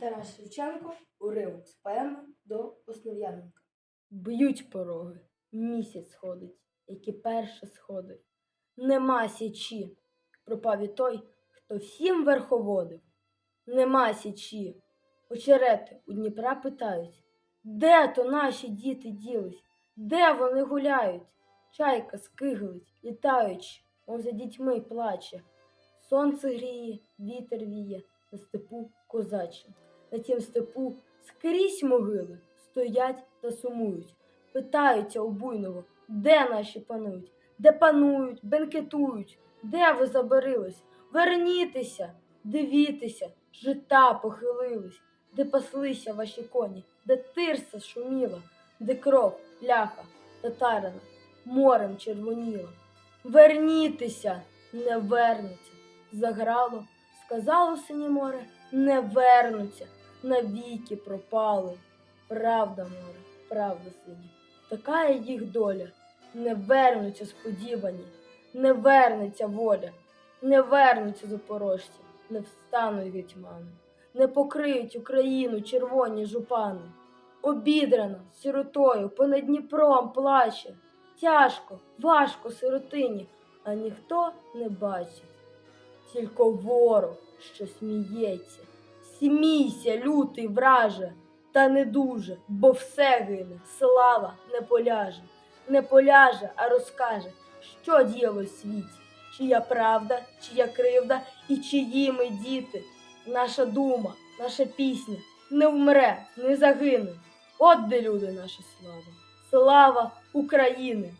Тарас Шевченко, уривок з поеми до Основ'яненка. Б'ють пороги, місяць сходить, які перше сходить. Нема січі, пропав і той, хто всім верховодив. Нема січі. Очерети у Дніпра питають, де то наші діти ділись, де вони гуляють? Чайка скиглить, літаючи, мов за дітьми плаче. Сонце гріє, вітер віє, на степу козаче. На тім степу скрізь могили стоять та сумують. Питаються у буйного, де наші панують, де панують, бенкетують, де ви забарились? Вернітеся, дивітеся, жита похилились, де паслися ваші коні, де тирса шуміла, де кров, ляха, татарина, морем червоніла. Вернітеся, не вернуться. Заграло, сказало синє море, не вернуться, навіки пропали. Правда, море, правда, сині, така їх доля. Не вернуться сподівані, не вернеться воля, не вернуться запорожці, не встануть гетьмани, не покриють Україну червоні жупани. Обідрана сиротою понад Дніпром плаче. Тяжко, важко сиротині, а ніхто не бачить. Тільки ворог, що сміється. Смійся, лютий враже, та не дуже, бо все гине, слава не поляже, не поляже, а розкаже, що діялось в світі, чия правда, чия кривда і чиї ми діти. Наша дума, наша пісня не вмре, не загине. От де люди наша слава, слава України!